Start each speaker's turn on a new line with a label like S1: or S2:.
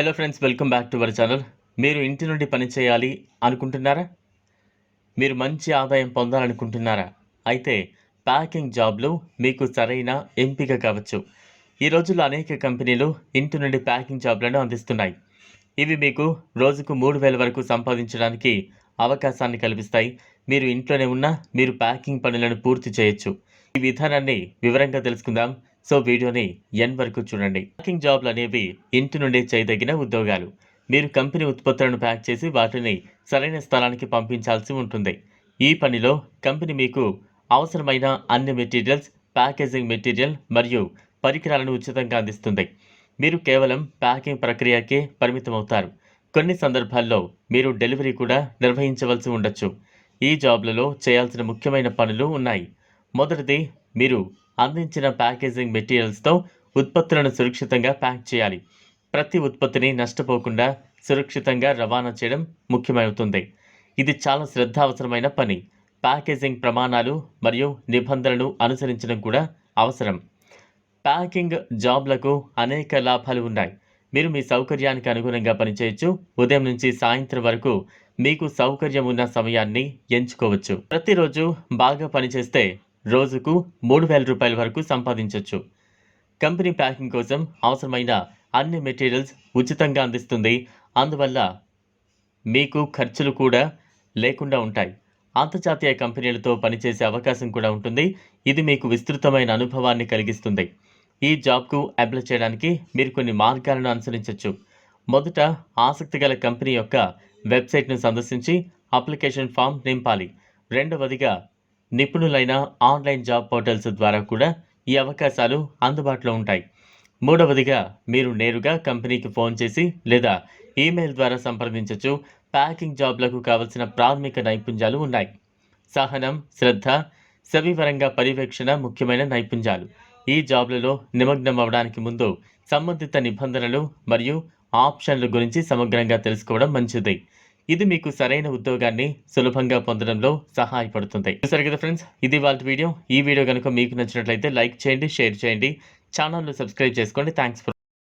S1: Hello friends welcome back to our channel మీరు ఇంటి నుండి పని చేయాలి అనుకుంటున్నారా? మీరు మంచి ఆదాయం పొందాలనుకుంటున్నారా? అయితే ప్యాకింగ్ జాబ్లు మీకు సరైన ఎంపిక కావచ్చు. ఈ రోజుల్లో అనేక కంపెనీలు ఇంటి నుండి ప్యాకింగ్ జాబ్లను అందిస్తున్నాయి. ఇవి మీకు రోజుకు మూడు వేల వరకు సంపాదించడానికి అవకాశాన్ని కల్పిస్తాయి. మీరు ఇంట్లోనే ఉన్నా మీరు ప్యాకింగ్ పనులను పూర్తి చేయొచ్చు. ఈ విధానాన్ని వివరంగా తెలుసుకుందాం. సో వీడియోని ఎన్ వరకు చూడండి. ప్యాకింగ్ జాబ్లు అనేవి ఇంటి నుండి చేయదగిన ఉద్యోగాలు. మీరు కంపెనీ ఉత్పత్తులను ప్యాక్ చేసి వాటిని సరైన స్థలానికి పంపించాల్సి ఉంటుంది. ఈ పనిలో కంపెనీ మీకు అవసరమైన అన్ని మెటీరియల్స్ ప్యాకేజింగ్ మెటీరియల్ మరియు పరికరాలను ఉచితంగా అందిస్తుంది. మీరు కేవలం ప్యాకింగ్ ప్రక్రియకే పరిమితమవుతారు. కొన్ని సందర్భాల్లో మీరు డెలివరీ కూడా నిర్వహించవలసి ఉండొచ్చు. ఈ జాబ్లలో చేయాల్సిన ముఖ్యమైన పనులు ఉన్నాయి. మొదటిది మీరు అందించిన ప్యాకేజింగ్ మెటీరియల్స్తో ఉత్పత్తులను సురక్షితంగా ప్యాక్ చేయాలి. ప్రతి ఉత్పత్తిని నష్టపోకుండా సురక్షితంగా రవాణా చేయడం ముఖ్యమవుతుంది. ఇది చాలా శ్రద్ధ అవసరమైన పని. ప్యాకేజింగ్ ప్రమాణాలు మరియు నిబంధనలను అనుసరించడం కూడా అవసరం. ప్యాకింగ్ జాబ్లకు అనేక లాభాలు ఉన్నాయి. మీరు మీ సౌకర్యానికి అనుగుణంగా పనిచేయచ్చు. ఉదయం నుంచి సాయంత్రం వరకు మీకు సౌకర్యం ఉన్న సమయాన్ని ఎంచుకోవచ్చు. ప్రతిరోజు బాగా పనిచేస్తే రోజుకు మూడు వేల రూపాయల వరకు సంపాదించవచ్చు కంపెనీ ప్యాకింగ్ కోసం అవసరమైన అన్ని మెటీరియల్స్ ఉచితంగా అందిస్తుంది. అందువల్ల మీకు ఖర్చులు కూడా లేకుండా ఉంటాయి. అంతర్జాతీయ కంపెనీలతో పనిచేసే అవకాశం కూడా ఉంటుంది. ఇది మీకు విస్తృతమైన అనుభవాన్ని కలిగిస్తుంది. ఈ జాబ్కు అప్లై చేయడానికి మీరు కొన్ని మార్గాలను అనుసరించవచ్చు మొదట ఆసక్తి గల కంపెనీ యొక్క వెబ్సైట్ను సందర్శించి అప్లికేషన్ ఫామ్ నింపాలి. రెండవదిగా నిపుణులైన ఆన్లైన్ జాబ్ పోర్టల్స్ ద్వారా కూడా ఈ అవకాశాలు అందుబాటులో ఉంటాయి. మూడవదిగా మీరు నేరుగా కంపెనీకి ఫోన్ చేసి లేదా ఈమెయిల్ ద్వారా సంప్రదించవచ్చు ప్యాకింగ్ జాబ్లకు కావలసిన ప్రాథమిక నైపుణ్యాలు ఉన్నాయి. సహనం శ్రద్ధ సవివరంగా పర్యవేక్షణ ముఖ్యమైన నైపుణ్యాలు. ఈ జాబ్లలో నిమగ్నం అవ్వడానికి ముందు సంబంధిత నిబంధనలు మరియు ఆప్షన్ల గురించి సమగ్రంగా తెలుసుకోవడం మంచిది. ఇది మీకు సరైన ఉద్యోగాన్ని సులభంగా పొందడంలో సహాయపడుతుంది. సరే కదా ఫ్రెండ్స్? ఇది వాళ్ళ వీడియో. ఈ వీడియో కనుక మీకు నచ్చినట్లయితే లైక్ చేయండి షేర్ చేయండి. ఛానల్ను సబ్స్క్రైబ్ చేసుకోండి. థ్యాంక్స్